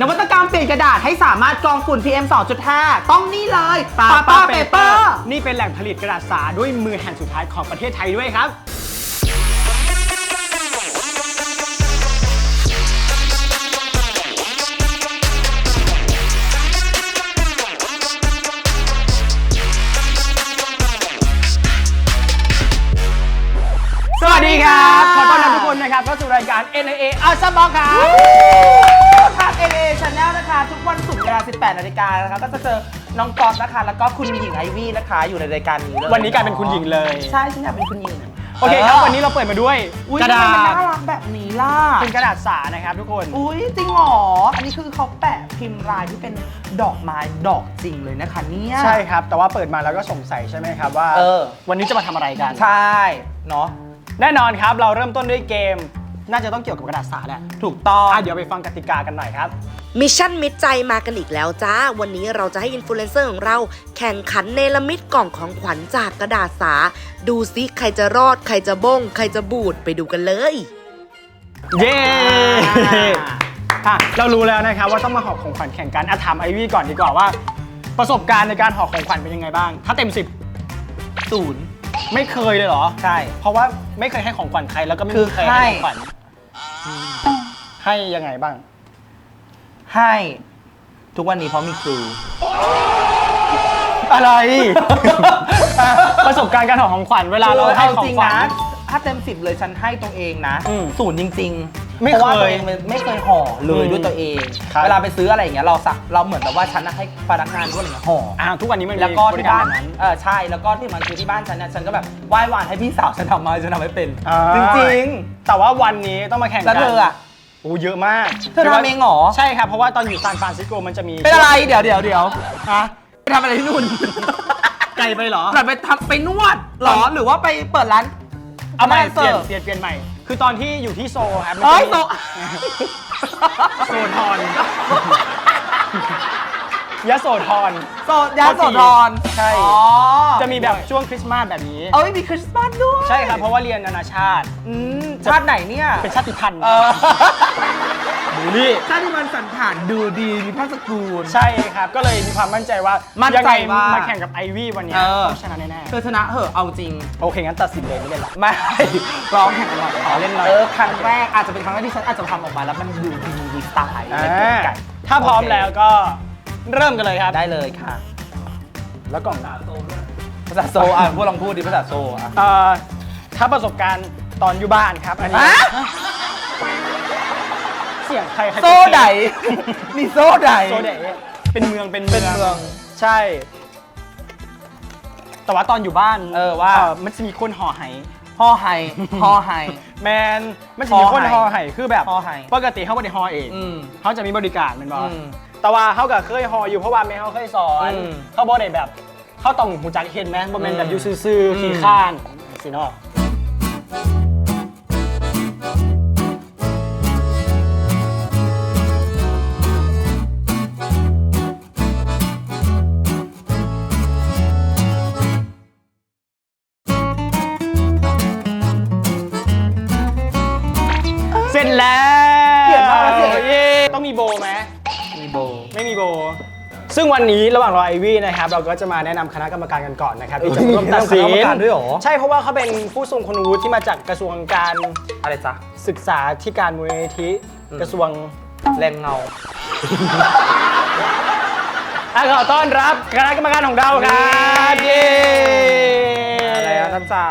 นวัตกรรมเปลี่ยนกระดาษให้สามารถกรองฝุ่น PM 2.5 ต้องนี่เลยปาป้าเปเปอร์นี่เป็นแหล่งผลิตกระดาษสาด้วยมือแห่งสุดท้ายของประเทศไทยด้วยครับสวัสดีครับ ขอต้อนรับทุกคนนะครับเข้าสู่รายการ NAA อาซาบอกครับ ทาง NA Channel นะคะ ทุกวันศุกร์เวลา 18นาฬิกานะคะก็จะเจอน้องกอล์ฟนะคะ แล้วก็คุณหญิงไอวี่นะคะ อยู่ในรายการนี้เลยวันนี้กลายเป็นคุณหญิงเลย ใช่ฉันอยากเป็นคุณหญิงโอเคครับวันนี้เราเปิดมาด้วยอุ๊ยกระดาทำไมมันษน่ารักแบบนี้ล่ะ เป็นกระดาษสานะครับทุกคน อุ้ยจริงเหรอ อันนี้คือเขาแปะพิมพ์ลายที่เป็นดอกไม้ดอกจริงเลยนะคะเนี่ย ใช่ครับ แต่ว่าเปิดมาแล้วก็สงสัยใช่ไหมครับว่าเออ วันนี้จะมาทำอะไรกัน ใช่ เนาะ แน่นอนครับเราเริ่มต้นด้วยเกม น่าจะต้องเกี่ยวกับกระดาษสาแหละถูกต้องอะเดี๋ยวไปฟังกติกากันหน่อยครับมิชชั่นมิดใจมากันอีกแล้วจ้า วันนี้เราจะให้อินฟลูเอนเซอร์ของเรา แข่งขันเนลมิดกล่องของขวัญจากกระดาษสา ดูซิใครจะรอด ใครจะบ้งใครจะบูดไปดูกันเลย เย้อะเรารู้แล้วนะครับว่าต้องมาหอบของขวัญแข่งกันอะถามไอวี่ก่อนดีกว่าว่า ประสบการณ์ในการหอบของขวัญเป็นยังไงบ้าง ถ้าเต็มศูนย์10ไม่เคยเลยเหรอ ใช่ เพราะว่าไม่เคยให้ของขวัญใครแล้วก็ไม่คืมีอใครให้ให้ของขวัญ ให้ยังไงบ้าง ให้ทุกวันนี้เพราะมีครู อะไร อะประสบการณ์การหอบของขวัญเวลาเราให้ของจริงขวัญนะ ถ้าเต็มสิบเลยฉันให้ตัวเองนะ อืม ศูนย์จริง ๆ ไม่เพราะว่าเคยตัวเองไม่เคยห่อเลยอืมด้วยตัวเอง ครับ เวลาไปซื้ออะไรอย่างเงี้ยเราสักเราเหมือนแบบว่าฉันน่ะให้พนักงานด้วยอะไรเงี้ยห่ออะทุกวันนี้มันมีแล้วก็บริที่การบ้านแบบนั้น เออใช่แล้วก็ที่มันคือที่บ้านฉันเนี่ยฉันก็แบบไหว้วานให้พี่สาวฉันทำมาฉันทำไม่เป็น อ่า จริงแต่ว่าวันนี้ต้องมาแข่งๆ กัแล้วเธออะ โอ้เยอะมากเธอทำเองเหรอ ใช่ครับ เพราะว่าตอนอยู่ซานฟรานซิสโกมันจะมีเป็นอะไรเดี๋ยวเดี๋ยวเดี๋ยวฮะไปทำอะไรที่นู่น ไกลไปเหรอแบบไปทำไปนวดเหรอหรือว่าไปเปิดร้านเอาใหม่เปเสิลี่ยนร์ฟเปลี่ยนเปลี่ยนใหม่ คือตอนที่อยู่ที่โซลครับมันเอ้ยจะมีโซ โซทอนยะโสธรโซยาโซทอนใช่ อ๋อจะมีแบบช่วงคริสต์มาสแบบนี้ เอ้ยมีคริสต์มาสด้วยใช่ครับ เพราะว่าเรียนนานาชาติ อืมชาติไหนเนี่ย เป็นชาติพันธุ์ เออ ดูนี่ชาติมันสันฐานดูดีมีพระสกุลใช่ครับ ก็เลยมีความมั่นใจว่ามั่นใจยังไงว่ามาแข่งกับไอวี่วันนี้เออ ต้องชนะแน่เธอชนะเหอะเอาจริง ๆโอเค งั้นตัดสินเลยไม่เล่นละไม่ ร้องแข่งกันหน่อยอ๋อเล่นหน่อย เออครั้งแรกอาจจะเป็นครั้งแรกที่ฉันอาจจะทำออกมาแล้วมันดูดีมีสไตล์อ่าไม่เกินกันถ้าพร้อมแล้วก็เริ่มกันเลยครับ ได้เลยค่ะ แล้วกล่องภาษาโซอะพวกลองพูดดิภาษาโซอะเอ่อถ้าประสบการณ์ตอนอยู่บ้านครับ อันนี้ฮะเสียงใครใครโซไดมีโซไดโซเดะเป็นเมืองเป็นเป็นเมือง ใช่ แต่ว่าตอนอยู่บ้านเออว่า มันจะมีคนห่อไหห่อไฮห่อไฮ แมนมันจะมีคนห่ห่ออไหไหคือแบบห่อไหปกติเขาไม่ได้ห่อเองอืม เขาจะมีบริการเป็นบออืมแต่ว่าเขาก็เคยห่ออยู่เพราะว่าแม่เขาเคยสอนอืมเขาบอกได้แบบเขาต้องหูจักเห็นไหมบ่แม่นแบบอืมอยู่ซื่ออืมๆขี้ข้านสิเนาะ ซึ่งวันนี้ระหว่างรอไอวี่นะครับเราก็จะมาแนะนำคณะกรรมการกันก่อนนะครับที่จะร่วมตัดสินคณะกรรมการด้วยเหรอ ใช่เพราะว่าเขาเป็นผู้ทรงคุณวุฒิที่มาจากกระทรวงการอะไรจ๊ะศึกษาที่การมูลนิธิอืมกระทรวงแรงเงาอะขอต้อนรับคณะกรรมการของเราครับเย้อะไรอะท่านจ๋า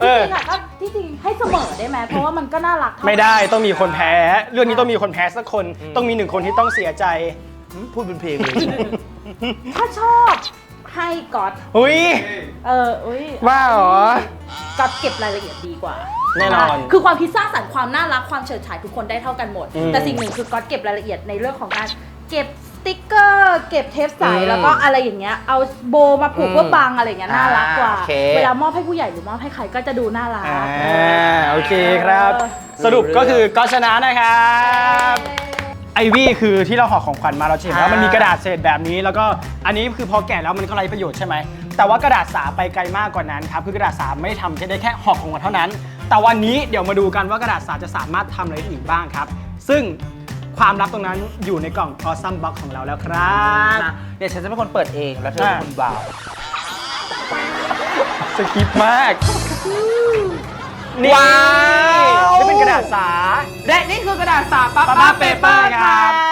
เออจริงๆอะก็ที่จริงให้เสมอได้ไหมเพราะว่ามันก็น่ารักเท่ากันไม่ได้ต้องมีคนแพ้ เรื่องนี้ต้องมีคนแพ้สักคนอืมต้องมีหนึ่งคนที่ต้องเสียใจหืม พูดเป็นเพลงเลย ถ้าชอบให้ก๊อตอุ้ย เอออุ้ยว่าเหรอก๊อตเก็บรายละเอียดดีกว่าแน่นอนคือความคิดสร้างสรรค์ความน่ารักความเฉิดฉายทุกคนได้เท่ากันหมด อืมแต่สิ่งหนึ่งคือก๊อตเก็บรายละเอียดในเรื่องของการเก็บสติ๊กเกอร์เก็บเทปใสอืมแล้วก็อะไรอย่างเงี้ยเอาโบมาผูกอืมเพื่อบังอะไรอย่างเงี้ยน่ารักกว่า อ่าโอเค เวลามอบให้ผู้ใหญ่หรือมอบให้ใครก็จะดูน่ารัก อ่าโอเคครับเออสรุปก็คือก็ชนะนะครับไอ วี่คือที่เราห่อของขวัญมาเราจะเห็นว่าอ่ามัมันมีกระดาษเศษแบบนี้ แล้วก็อันนี้คือพอแกะแล้วมันก็ไร้ประโยชน์ใช่ไหมแต่ว่ากระดาษสาไปไกลมากกว่านั้นครับคือกระดาษสาไม่ได้ทำแค่ได้แค่ห่อของขวัญเท่านั้น แต่วันนี้เดี๋ยวมาดูกันว่ากระดาษสาจะสามารถทำอะไรได้อีกบ้างครับ ซึ่งความลับตรงนั้นอยู่ในกล่อง Awesome Box ของเราแล้วครับนะเดี๋ยวฉันจะเป็นคนเปิดเองแล้วเธอเป็นคนวาวสกิปมาก ว้าว นี่เป็นกระดาษสา และนี่คือกระดาษสาป้าป้าป้าป้าเปเปอร์ Paper ครัค่ะบ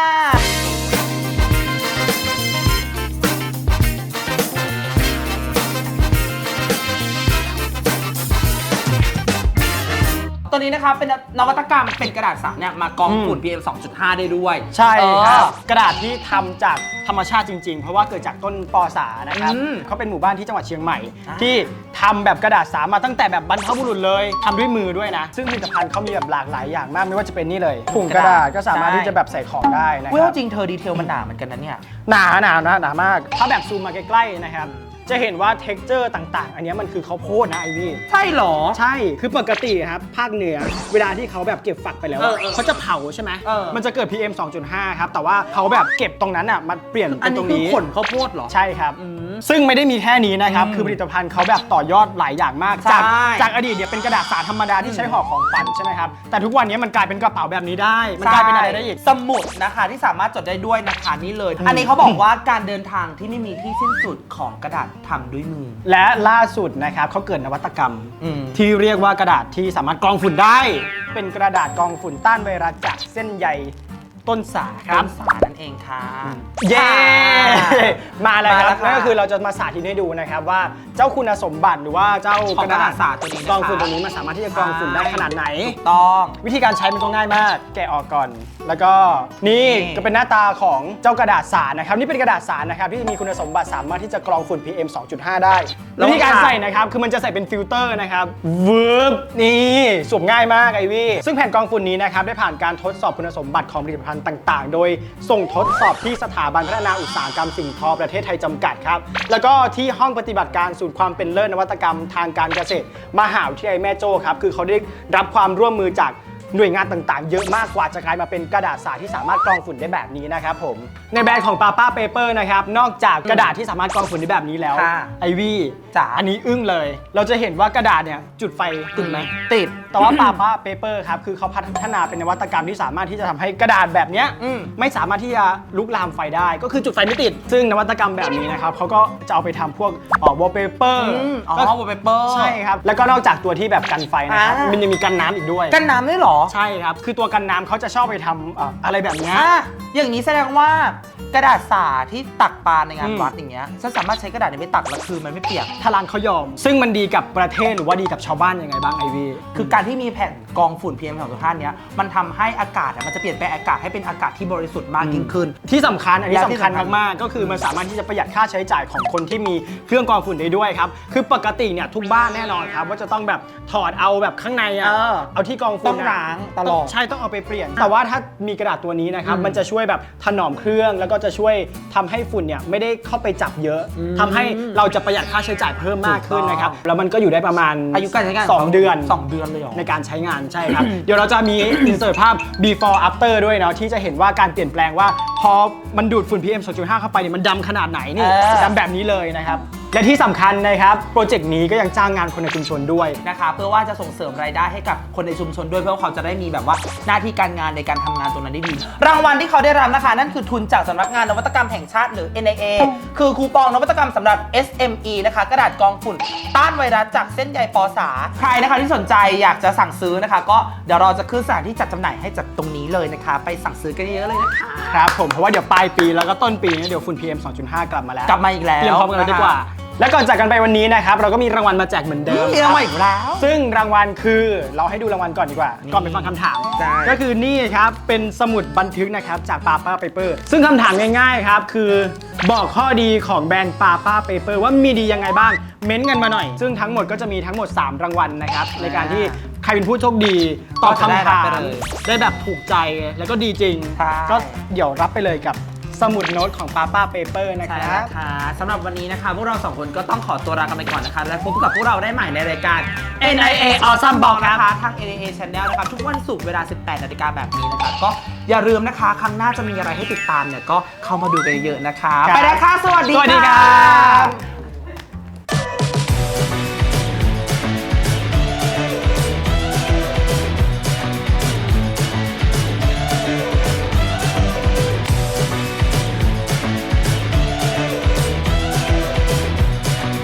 ตัวนี้นะคะเป็นนวัตกรรมเป็นกระดาษสาเนี่ยมากรองอืมฝุ่น PM 2.5 ได้ด้วยใช่ครับเออกระดาษที่ทำจากธรรมชาติจริงๆ เพราะว่าเกิดจากต้นปอสานะครับอืมเขาเป็นหมู่บ้านที่จังหวัดเชียงใหม่ อ่า ที่ทำแบบกระดาษสามาตั้งแต่แบบบรรพบุรุษเลยทำด้วยมือด้วยนะ ซึ่งผลิตภัณฑ์เขามีแบบหลากหลายอย่างมากไม่ว่าจะเป็นนี่เลยถุงกระดาษก็สามารถที่จะแบบใส่ของได้นะคเว้ยรัเอาบจริงเธอดีเทลมันหนาเหมือนกันนะเนี่ย หนาหนาหนาหนามากถ้าแบบซูมมาใกล้ๆนะครับ จะเห็นว่าเท็กเจอร์ต่าง ๆ อันเนี้ยมันคือข้าวโพดนะไอวี่ใช่เหรอ ใช่ คือปกติครับภาคเหนือ เวลาที่เขาแบบเก็บฝักไปแล้วเออเออเขาจะเผาใช่ไหม เออ มันจะเกิด PM 2.5 ครับ แต่ว่าเขาแบบเก็บตรงนั้นอะมาเปลี่ยนอัเป็นนตนี้รงคือนี้ขนข้าวโพดเหรอ ใช่ครับอืมซึ่งไม่ได้มีแค่นี้นะครับอืมคือผลิตภัณฑ์เขาแบบต่อยอดหลายอย่างมากใช่จากจากอดีตเนี่ยเป็นกระดาษสาธรรมดาที่ใช้ห่อของขวัญใช่ไหมครับ แต่ทุกวันนี้มันกลายเป็นกระเป๋าแบบนี้ได้ มันกลายเป็นอะไรได้อีก สมุดนะคะที่สามารถจดได้ด้วยนะคะนี่เลยอันนี้เขาบอกว่าการเดินทางที่ไม่มีที่สิ้นสุดของกระดาษทำด้วยมือ และล่าสุดนะครับเขาเกิดนวัตกรรม อืม ที่เรียกว่ากระดาษที่สามารถกรองฝุ่นได้ เป็นกระดาษกรองฝุ่นต้านไวรัสจากเส้นใย ต้นสาคครัรับบสานั่นเองค่ะ เย้ มาแล้วครับ มาแล้วค่ะนั่นก็คือเราจะมาสาธิตให้ดูนะครับว่าเจ้าคุณสมบัติหรือว่าเจ้าของกระดาษสาตัวนี้นะคะกรองฝุ่นตัวนี้มันสามารถที่จะกรองฝุ่นได้ขนาดไหนถูกต้อง วิธีการใช้มันก็ง่ายมาก แกะออกก่อน แล้วก็นี่นี่ ก็เป็นหน้าตาของเจ้ากระดาษสารนะครับ นี่เป็นกระดาษสารนะครับที่มีคุณสมบัติสามารถที่จะกรองฝุ่น PM 2.5 ได้แล้ววิธีการค่ะใส่นะครับคือมันจะใส่เป็นฟิลเตอร์นะครับวืบนี่สวมง่ายมากไอวี่ซึ่งแผ่นกรองฝุ่นนี้นะครับได้ผ่านการทดสอบคุณสมบัติของผลิตภัณฑ์ต่างๆ โดยส่งทดสอบที่สถาบันพัฒนาอุตสาหกรรมสิ่งทอประเทศไทยจำกัดครับ แล้วก็ที่ห้องปฏิบัติการศูนย์ความเป็นเลิศนวัตกรรมทางการเกษตร มหาวิทยาลัยแม่โจ้ครับ คือเขาได้รับความร่วมมือจากหน่วยงานต่างๆ เยอะมากกว่าจะกลายมาเป็นกระดาษสาที่สามารถกรองฝุ่นได้แบบนี้นะครับผม ในแบรนด์ของ Papa Paper นะครับ นอกจากกระดาษที่สามารถกรองฝุ่นได้แบบนี้แล้ว ค่ะไอวี่จ๋า อันนี้อึ้งเลย เราจะเห็นว่ากระดาษเนี่ยจุดไฟติดไหม ติด แต่ว่า Papa Paper ครับคือเขาพัฒนาเป็นนวัตกรรมที่สามารถที่จะทำให้กระดาษแบบเนี้ยอืม ไม่สามารถที่จะลุกลามไฟได้ ก็คือจุดไฟไม่ติด ซึ่งนวัตกรรมแบบนี้นะครับเขาก็จะเอาไปทำพวกเอ่อ wallpaper อืมอ๋อก็ wallpaper ใช่ครับ แล้วก็นอกจากตัวที่แบบกันไฟนะครับอ่ามั มันยังมีกันน้ำอีกด้วย กันน้ำด้วยเหรอใช่ครับ คือตัวกันน้ำเขาจะชอบไปทำเอ่ออะไรแบบเนี้ย อะอย่างนี้แสดงว่า กระดาษสาที่ตักปลาในงานอืมวัดอย่างเงี้ยฉันสามารถใช้กระดาษนี้ไปตักแล้วคือมันไม่เปียก ถ้าร้านเขายอม ซึ่งมันดีกับประเทศหรือว่าดีกับชาวบ้านยังไงบ้างไอวีคือการที่มีแผ่นกรองฝุ่น PM 2.5เนี้ยมันทำให้อากาศอะมันจะเปลี่ยนแปลงอากาศให้เป็นอากาศที่บริสุทธิ์มากยิ่งขึ้น ที่สำคัญอันนี้และสำที่คัญสำคัญ มากๆ ก็คือมันสามารถที่จะประหยัดค่าใช้จ่ายของคนที่มีเครื่องกรองฝุ่นได้ด้วยครับ คือปกติเนี่ยทุกบ้านแน่นอนครับว่าจะต้องแบบถอดเอาแบบข้างในอะเออเอาที่กรองฝุ่นต้องล้างตลอด ใช่ต้องเอาไปเปลี่ยน แต่ว่าถ้ามีกระดาษตัวนี้นะครับอืมมันจะช่วยแบบถนอมเครื่องแล้วก็จะช่วยทำให้ฝุ่นเนี่ยไม่ได้เข้าไปจับเยอะอืมทำให้เราจะประหยัดค่าใช้จ่ายเพิ่มมากขึ้นนะครับถูกต้องแล้วมันก็อยู่ได้ประมาณอายุการใช้งานสองเดือนสองเดือนเลยเหรอในการใช้งานใช่ครับ เดี๋ยวเราจะมีอินเสิร์ตภาพ before after ด้วยเนาะที่จะเห็นว่าการเปลี่ยนแปลงว่าพอมันดูดฝุ่น PM 2.5 เข้าไปเนี่ยมันดำขนาดไหนนี่เออดำแบบนี้เลยนะครับ และที่สำคัญนะครับ โปรเจกต์นี้ก็ยังจ้างงานคนในชุมชนด้วย นะคะ เพื่อว่าจะส่งเสริมรายได้ให้กับคนในชุมชนด้วยเพื่อว่าเขาจะได้มีแบบว่าหน้าที่การงานในการทำงานตรงนั้นได้ดี รางวัลที่เขาได้รับนะคะ นั่นคือทุนจากสำนักงานนวัตกรรมแห่งชาติหรือ NIA คือคูปองนวัตกรรมสำหรับ SME นะคะกระดาษกรองฝุ่นต้านไวรัสจากเส้นใยปอสาใครนะคะที่สนใจอยากจะสั่งซื้อนะคะ ก็เดี๋ยวเราจะขึ้นสถานที่จัดจำหน่ายให้จากตรงนี้เลยนะคะ ไปสั่งซื้อกันเยอะๆเลยนะคะครับผมเพราะว่าเดี๋ยวปลายปีแล้วก็ต้นปีเนี่ยเดี๋ยวฝุ่น PM 2.5 กลับมาแล้วกลับมาอีกแล้วเตรียมพร้อมกันเลยดีกว่านะคะ และก่อนจากกันไปวันนี้นะครับเราก็มีรางวัลมาแจกเหมือนเดิมมีรางวัลอีกแล้ว ซึ่งรางวัลคือเราให้ดูรางวัลก่อนดีกว่านี่ก่อนไปฟังคำถามใช่ก็คือนี่ครับเป็นสมุดบันทึกนะครับจาก Papa Paper ซึ่งคำถามง่ายๆครับคือบอกข้อดีของแบรนด์ Papa Paper ว่ามีดียังไงบ้างเม้นต์กันมาหน่อย ซึ่งทั้งหมดก็จะมีทั้งหมด 3 รางวัลนะครับในการที่ใครเป็นผู้โชคดีตอบคำถามก็จะได้รับไปเลยได้แบบถูกใจแล้วก็ดีจริง ใช่ ก็เดี๋ยวรับไปเลยกับ สมุดโน้ตของ Papa Paper นะคใช่รับนะคะสำหรับวันนี้นะคะ พวกเราสองคนก็ต้องขอตัวลากันไปก่อนนะคะ และพบกับพวกเราได้ใหม่ในรายการ NIA Awesome Box นะคะ ทาง NIA Channel นะคะทุกวันศุกร์เวลา 18นาฬิกาแบบนี้นะคะ ก็อย่าลืมนะคะ ครั้งหน้าจะมีอะไรให้ติดตามเนี่ย ก็เข้ามาดูกันเยอะๆนะคะครับไปแล้วค่ะ สวัสดีสวัสดีครัค่ะบ